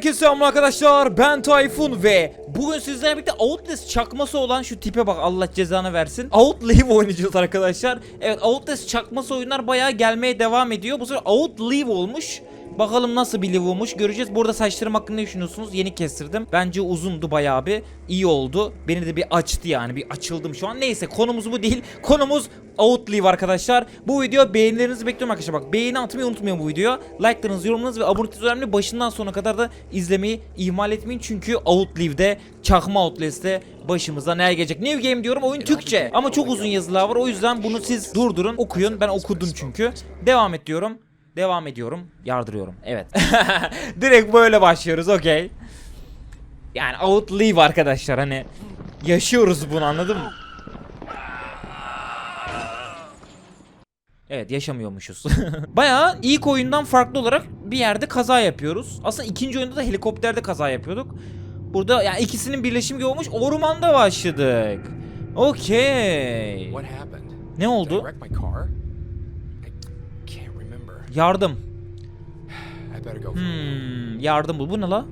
Herkese selam arkadaşlar. Ben Tayfun ve bugün sizlerle birlikte Outlast çakması olan şu tipe bak. Allah cezanı versin. Outlive oynayacağız arkadaşlar. Evet Outlast çakması oyunlar bayağı gelmeye devam ediyor. Bu sefer Outlive olmuş Bakalım nasıl bir live olmuş göreceğiz. Burada saçlarım hakkında ne düşünüyorsunuz? Yeni kestirdim. Bence uzundu bayağı bir. iyi oldu. Beni de bir açtı yani. Bir açıldım şu an. Neyse konumuz bu değil. Konumuz Outlive arkadaşlar. Bu video beğenilerinizi bekliyorum arkadaşlar. Bak beğeni atmayı unutmayın bu videoya. Like'larınız, yorumlarınız ve abonelikleriniz önemli. Başından sonuna kadar da izlemeyi ihmal etmeyin. Çünkü Outlive'de, çakma Outlast'te başımıza ne gelecek? New Game diyorum oyun Türkçe. Ama çok uzun yazılar var. O yüzden bunu siz durdurun. Okuyun. Ben okudum çünkü. Devam et diyorum. Devam ediyorum. Yardırıyorum. Evet. Direkt böyle başlıyoruz. Okey. Yani outlive arkadaşlar hani yaşıyoruz bunu anladın mı? Evet yaşamıyormuşuz. Bayağı ilk oyundan farklı olarak bir yerde kaza yapıyoruz. Aslında ikinci oyunda da helikopterde kaza yapıyorduk. Burada yani ikisinin birleşimi olmuş. Ormanda başladık. Okey. Ne oldu? Yardım. Hmm, yardım bu. Bu ne la?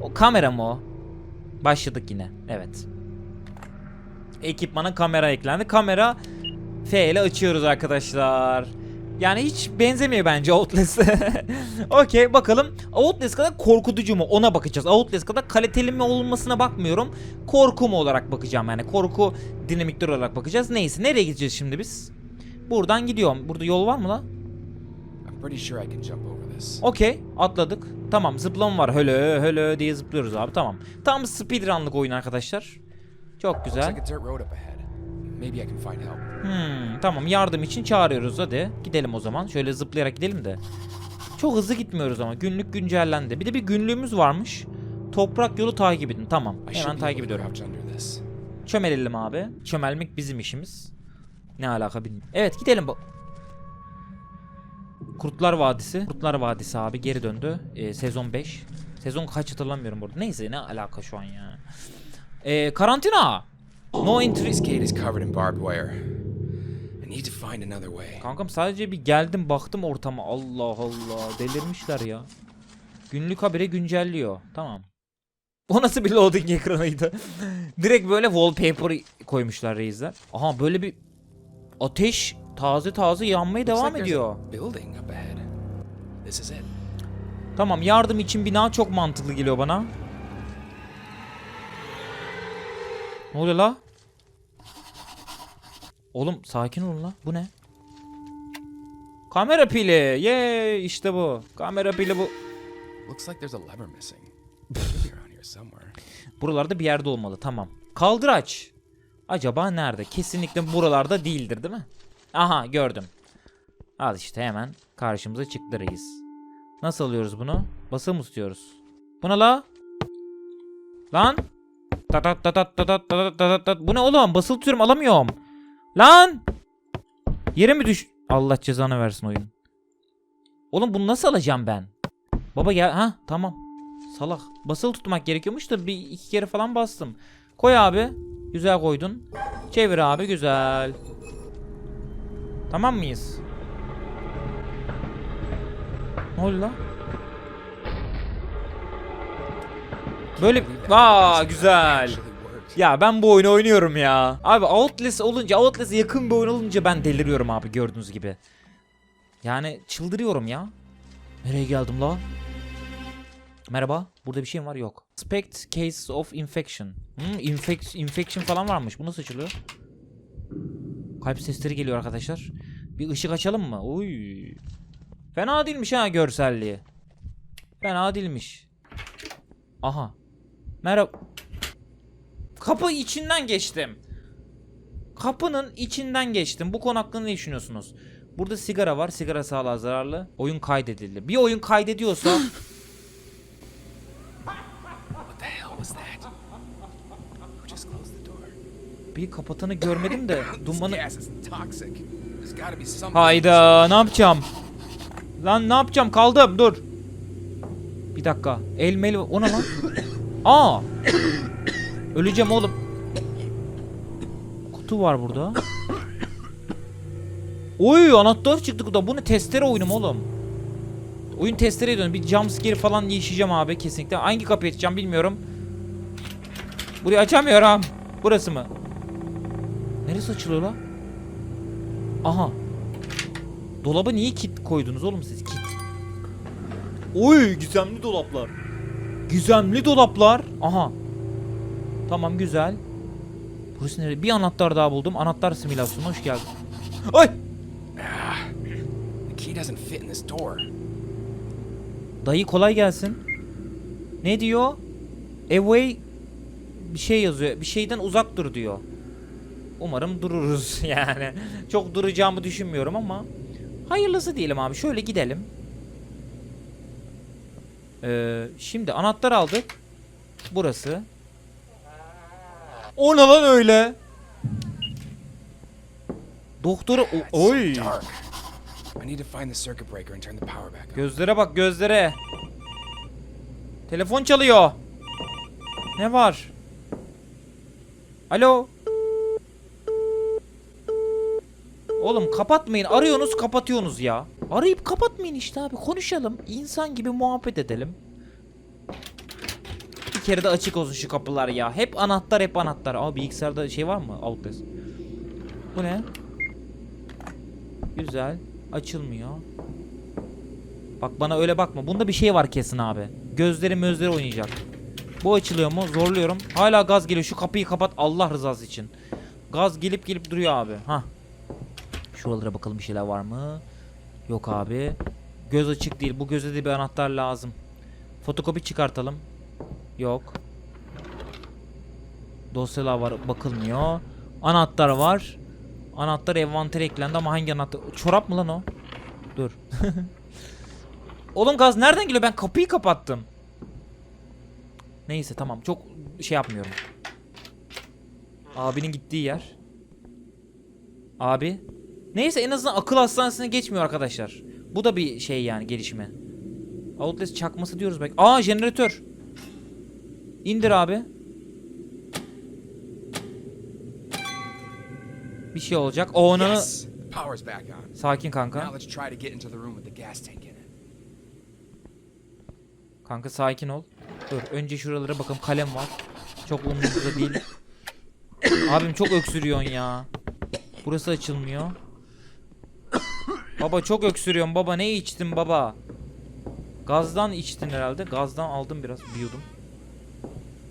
O kamera mı o? Başladık yine. Evet. Ekipmana kamera eklendi. Kamera F ile açıyoruz arkadaşlar. Yani hiç benzemiyor bence Outlast'e. Okey bakalım. Outlast kadar korkutucu mu? Ona bakacağız. Outlast kadar kaliteli mi olmasına bakmıyorum. Korku mu olarak bakacağım yani. Korku dinamikleri olarak bakacağız. Neyse nereye gideceğiz şimdi biz? Buradan gidiyorum. Burada yol var mı la? Pretty sure I can jump over this. Okey atladık. Tamam zıplama var. Höle höle diye zıplıyoruz abi tamam. Tam speedrunlık oyun arkadaşlar. Çok güzel. Hmm, tamam yardım için çağırıyoruz hadi. Gidelim o zaman. Şöyle zıplayarak gidelim de. Çok hızlı gitmiyoruz ama. Günlük güncellendi. Bir de bir günlüğümüz varmış. Toprak yolu takip edin. Tamam. Hemen takip ediyorum. Çömelelim abi. Çömelmek bizim işimiz. Ne alaka bilmiyorum. Evet gidelim bu. Kurtlar Vadisi. Kurtlar Vadisi abi geri döndü. Ee, sezon 5. Sezon kaç hatırlamıyorum burada. Neyse ne alaka şu an ya. Ee, karantina. No entry. This gate is covered in barbed wire. I need to find another way. Kankam sadece bir geldim baktım ortama. Allah Allah delirmişler ya. Günlük habire güncelliyor. Tamam. O nasıl bir loading ekranıydı? Direkt böyle wallpaper koymuşlar reisler. Aha böyle bir ateş taze taze yanmaya devam ediyor. Tamam yardım için bina çok mantıklı geliyor bana. Ne oluyor la? Oğlum sakin olun la. Bu ne? Kamera pili. Ye işte bu. Kamera pili bu. Looks like there's a lever missing. Buralarda bir yerde olmalı. Tamam. Kaldıraç. Acaba nerede? Kesinlikle buralarda değildir değil mi? Aha gördüm. Al işte hemen karşımıza çıktı reis. Nasıl alıyoruz bunu? Basılı mı tutuyoruz? Buna la? Lan? Tat tat tat tat tat tat tat tat. Bu ne oğlum? Basılı tutuyorum alamıyorum. Lan! Yere mi düş... Allah cezanı versin oyun. Oğlum bunu nasıl alacağım ben? Baba gel. Ha tamam. Salak. Basılı tutmak gerekiyormuş da bir iki kere falan bastım. Koy abi. Güzel koydun. Çevir abi güzel. Tamam mıyız? Ne oldu lan? Böyle Aa güzel. Ya ben bu oyunu oynuyorum ya. Abi Outlast olunca Outlast'a yakın bir oyun olunca ben deliriyorum abi gördüğünüz gibi. Yani çıldırıyorum ya. Nereye geldim la? Merhaba. Burada bir şey mi var? Yok. Suspect case of infection. Hmm, infec- infection falan varmış. Bu nasıl açılıyor? Kalp sesleri geliyor arkadaşlar. Bir ışık açalım mı? Uy. Fena değilmiş ha görselliği. Fena değilmiş. Aha. Merhaba. Kapı içinden geçtim. Kapının içinden geçtim. Bu konu hakkında ne düşünüyorsunuz? Burada sigara var. Sigara sağlığa zararlı. Oyun kaydedildi. Bir oyun kaydediyorsa bir kapatanı görmedim de dumanı... Hayda ne yapacağım? Lan ne yapacağım? Kaldım dur. Bir dakika. Elmeli o ne lan? Aa! Öleceğim oğlum. Kutu var burada. Oy anahtar çıktı kutuda. Bu ne testere oyunu mu oğlum? Oyun testere dön. Bir jumpscare falan yaşayacağım abi kesinlikle. Hangi kapıyı açacağım bilmiyorum. Burayı açamıyorum. Burası mı? Neresi açılıyor la? Aha. Dolaba niye kit koydunuz oğlum siz? Kit. Oy gizemli dolaplar. Gizemli dolaplar. Aha. Tamam güzel. Burası nereye? Bir anahtar daha buldum. Anahtar simülasyonu hoş geldin. Ay! The key doesn't fit in this door. Dayı kolay gelsin. Ne diyor? Away bir şey yazıyor. Bir şeyden uzak dur diyor. Umarım dururuz yani. Çok duracağımı düşünmüyorum ama hayırlısı diyelim abi. Şöyle gidelim. Ee, şimdi anahtar aldık. Burası. O ne lan öyle? Doktoru oy. Dark. I need to find the circuit breaker and turn the power back on. Gözlere bak gözlere. Telefon çalıyor. Ne var? Alo. Oğlum kapatmayın. Arıyorsunuz kapatıyorsunuz ya. Arayıp kapatmayın işte abi. Konuşalım. İnsan gibi muhabbet edelim. Bir kere de açık olsun şu kapılar ya. Hep anahtar hep anahtar. Ama bilgisayarda şey var mı? Outlast. Bu ne? Güzel. Açılmıyor. Bak bana öyle bakma. Bunda bir şey var kesin abi. Gözleri mözleri oynayacak. Bu açılıyor mu? Zorluyorum. Hala gaz geliyor. Şu kapıyı kapat Allah rızası için. Gaz gelip gelip duruyor abi. Ha. Şuralara bakalım bir şeyler var mı? Yok abi. Göz açık değil. Bu göze de bir anahtar lazım. Fotokopi çıkartalım. Yok. Dosyalar var. Bakılmıyor. Anahtar var. Anahtar envantere eklendi ama hangi anahtar? Çorap mı lan o? Dur. Oğlum gaz nereden geliyor? Ben kapıyı kapattım. Neyse tamam. Çok şey yapmıyorum. Abinin gittiği yer. Abi. Neyse en azından akıl hastanesine geçmiyor arkadaşlar. Bu da bir şey yani gelişme. Outlast çakması diyoruz belki. Aa jeneratör. İndir abi. Bir şey olacak. O onu Yes! Sakin kanka. Kanka sakin ol. Dur önce şuralara bakalım kalem var. Çok umurumda değil. Abim çok öksürüyorsun ya. Burası açılmıyor. Baba çok öksürüyorsun baba ne içtin baba? Gazdan içtin herhalde. Gazdan aldım biraz bir.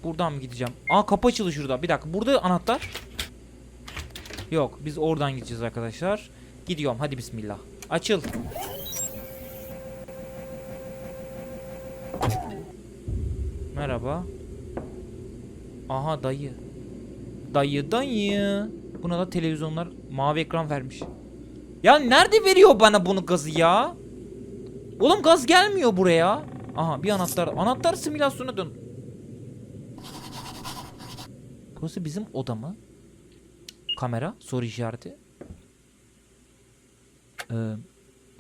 Buradan mı gideceğim? Aa kapı açıldı şurada. Bir dakika burada anahtar. Yok biz oradan gideceğiz arkadaşlar. Gidiyorum hadi bismillah. Açıl. Merhaba. Aha dayı. Dayı dayı. Buna da televizyonlar mavi ekran vermiş. Ya nerede veriyor bana bunu gazı ya? Oğlum gaz gelmiyor buraya. Aha bir anahtar. Anahtar simülasyona dön. Burası bizim oda mı? Kamera soru işareti. Ee,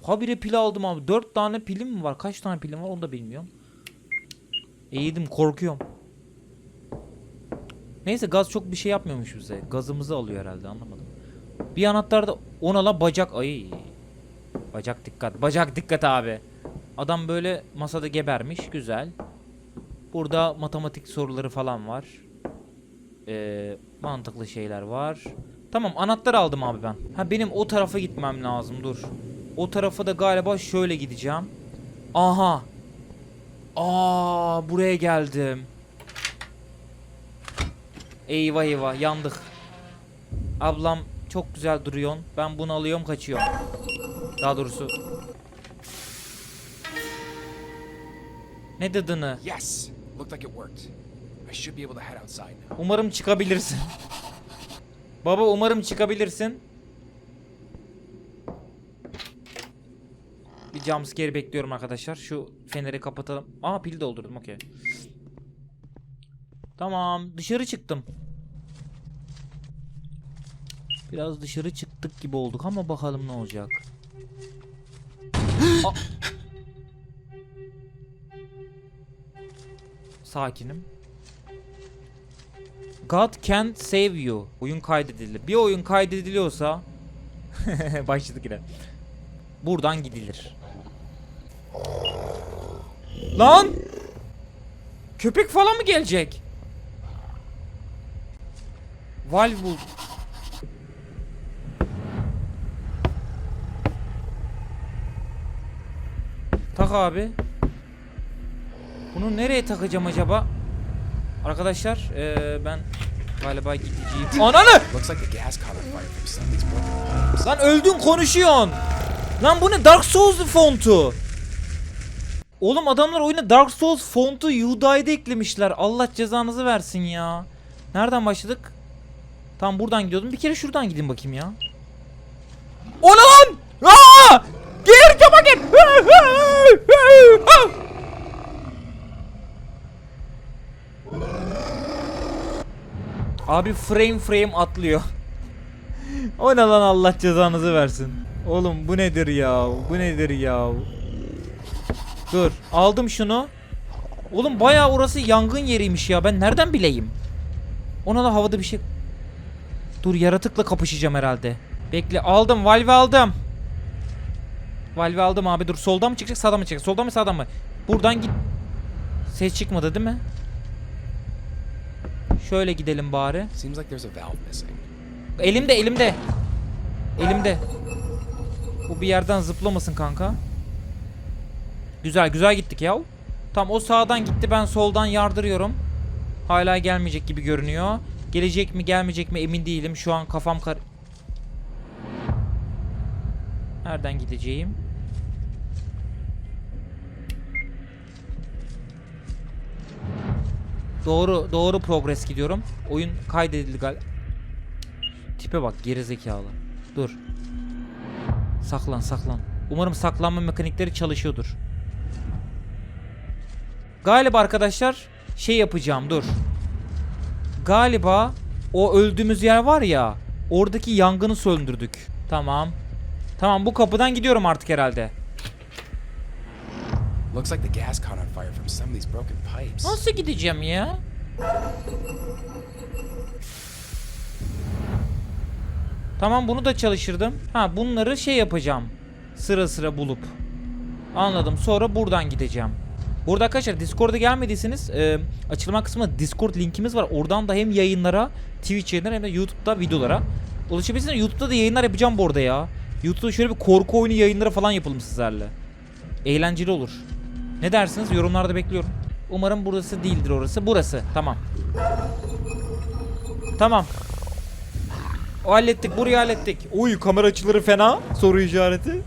habire pil aldım abi. Dört tane pilim mi var? Kaç tane pilim var onu da bilmiyorum. Eğildim korkuyorum. Neyse gaz çok bir şey yapmıyormuş bize. Gazımızı alıyor herhalde anlamadım. Bir anahtar da ona la bacak ay. Bacak dikkat. Bacak dikkat abi. Adam böyle masada gebermiş. Güzel. Burada matematik soruları falan var. Ee, mantıklı şeyler var. Tamam anahtar aldım abi ben. Ha benim o tarafa gitmem lazım dur. O tarafa da galiba şöyle gideceğim. Aha. Aa buraya geldim. Eyvah eyvah yandık. Ablam çok güzel duruyorsun. Ben bunu alıyorum kaçıyorum. Daha doğrusu. Ne dedin? Yes! Looked like it worked. I should be able to head outside now. Umarım çıkabilirsin. Baba umarım çıkabilirsin. Bir jumpscare bekliyorum arkadaşlar. Şu feneri kapatalım. Aa pil doldurdum okey. Tamam dışarı çıktım. Biraz dışarı çıktık gibi olduk ama bakalım ne olacak. Sakinim. God can't save you. Oyun kaydedildi. Bir oyun kaydediliyorsa başladık yine. Buradan gidilir. Lan! Köpek falan mı gelecek? Valve Tak abi. Bunu nereye takacağım acaba? Arkadaşlar eee, ben galiba gideceğim. Ananı! Lan öldün konuşuyorsun. Lan bu ne Dark Souls fontu. Oğlum adamlar oyuna Dark Souls fontu UDI'de eklemişler. Allah cezanızı versin ya. Nereden başladık? Tam buradan gidiyordum. Bir kere şuradan gideyim bakayım ya. O ne lan? Aa! Gir çabuk gir. Abi frame frame atlıyor. O ne lan Allah cezanızı versin. Oğlum bu nedir ya? Bu nedir ya? Dur aldım şunu. Oğlum bayağı orası yangın yeriymiş ya. Ben nereden bileyim? Ona da havada bir şey... Dur yaratıkla kapışacağım herhalde. Bekle aldım valve aldım. Valve aldım abi dur soldan mı çıkacak sağdan mı çıkacak? Soldan mı sağdan mı? Buradan git. Ses çıkmadı değil mi? Şöyle gidelim bari. Seems like there's a valve missing. Elimde elimde. Elimde. Bu bir yerden zıplamasın kanka. Güzel güzel gittik ya. Tam o sağdan gitti ben soldan yardırıyorum. Hala gelmeyecek gibi görünüyor. Gelecek mi gelmeyecek mi emin değilim. Şu an kafam kar... Nereden gideceğim? Doğru doğru progress gidiyorum. Oyun kaydedildi galiba. Tipe bak gerizekalı. Dur. Saklan saklan. Umarım saklanma mekanikleri çalışıyordur. Galiba arkadaşlar şey yapacağım dur. Galiba o öldüğümüz yer var ya oradaki yangını söndürdük. Tamam. Tamam bu kapıdan gidiyorum artık herhalde. Looks like the gas caught on fire from some of these broken pipes. Nasıl gideceğim ya? Tamam bunu da çalıştırdım. Ha bunları şey yapacağım. Sıra sıra bulup. Anladım. Sonra buradan gideceğim. Burada arkadaşlar Discord'a gelmediyseniz e, açıklama kısmında Discord linkimiz var. Oradan da hem yayınlara, Twitch yayınlara hem de YouTube'da videolara ulaşabilirsiniz. YouTube'da da yayınlar yapacağım bu arada ya. YouTube'da şöyle bir korku oyunu yayınları falan yapalım sizlerle. Eğlenceli olur. Ne dersiniz? Yorumlarda bekliyorum. Umarım burası değildir orası. Burası. Tamam. Tamam. O hallettik. Burayı hallettik. Uy kamera açıları fena. Soru işareti.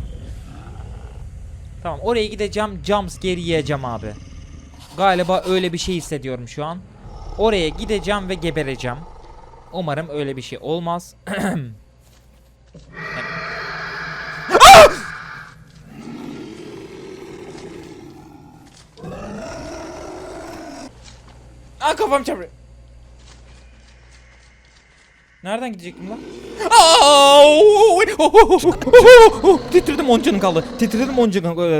Tamam oraya gideceğim. Jumpscare yiyeceğim abi. Galiba öyle bir şey hissediyorum şu an. Oraya gideceğim ve gebereceğim. Umarım öyle bir şey olmaz. Aa kafam çarpıyor. Nereden gidecektim lan? Titredim 10 canım kaldı. Titredim 10 canım kaldı.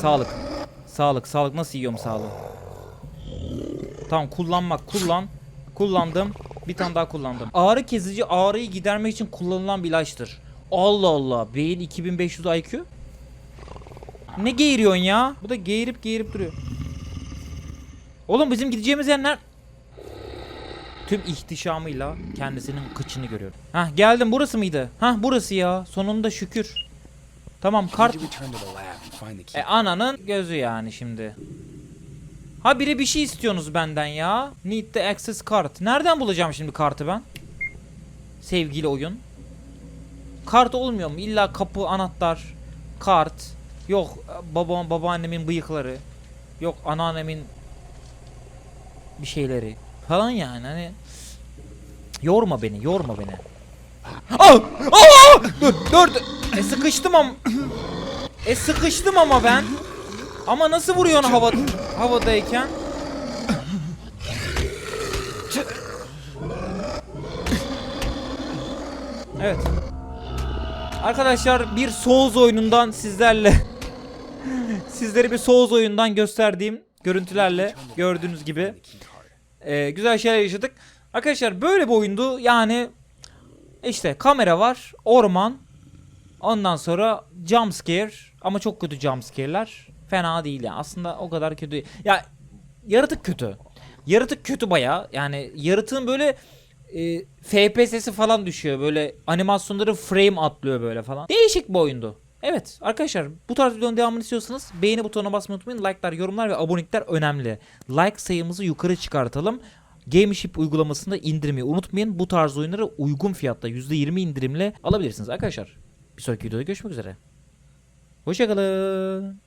Sağlık. Sağlık. Sağlık nasıl yiyorum sağlığı? Tamam kullanmak. Kullan. Kullandım. Bir tane daha kullandım. Ağrı kesici ağrıyı gidermek için kullanılan bir ilaçtır. Allah Allah. Beyin 2500 IQ. Ne geğiriyorsun ya? Bu da geğirip geğirip duruyor. Oğlum bizim gideceğimiz yer ner? Tüm ihtişamıyla kendisinin kıçını görüyorum. Hah geldim burası mıydı? Hah burası ya. Sonunda şükür. Tamam kart. E ananın gözü yani şimdi. Ha biri bir şey istiyorsunuz benden ya. Need the access card. Nereden bulacağım şimdi kartı ben? Sevgili oyun. Kart olmuyor mu? İlla kapı, anahtar, kart. Yok baba babaannemin bıyıkları. Yok anneannemin bir şeyleri falan yani hani yorma beni, yorma beni. Aa! Aa! Dur. E sıkıştım ama e sıkıştım ama ben. Ama nasıl vuruyorsun hava havadayken? Evet. Arkadaşlar bir Souls oyunundan sizlerle sizlere bir Souls oyundan gösterdiğim görüntülerle gördüğünüz gibi ee, güzel şeyler yaşadık. Arkadaşlar böyle bir oyundu. Yani işte kamera var, orman, ondan sonra jump scare, Ama çok kötü jumpscare'ler. Fena değil yani. Aslında o kadar kötü. Ya yaratık kötü. Yaratık kötü baya. Yani yaratığın böyle e, FPS'si falan düşüyor. Böyle animasyonları frame atlıyor böyle falan. Değişik bir oyundu. Evet arkadaşlar bu tarz videonun devamını istiyorsanız beğeni butonuna basmayı unutmayın. Like'lar, yorumlar ve abonelikler önemli. Like sayımızı yukarı çıkartalım. Gameship uygulamasında indirmeyi unutmayın. Bu tarz oyunları uygun fiyatta %20 indirimle alabilirsiniz arkadaşlar. Bir sonraki videoda görüşmek üzere. Hoşçakalın.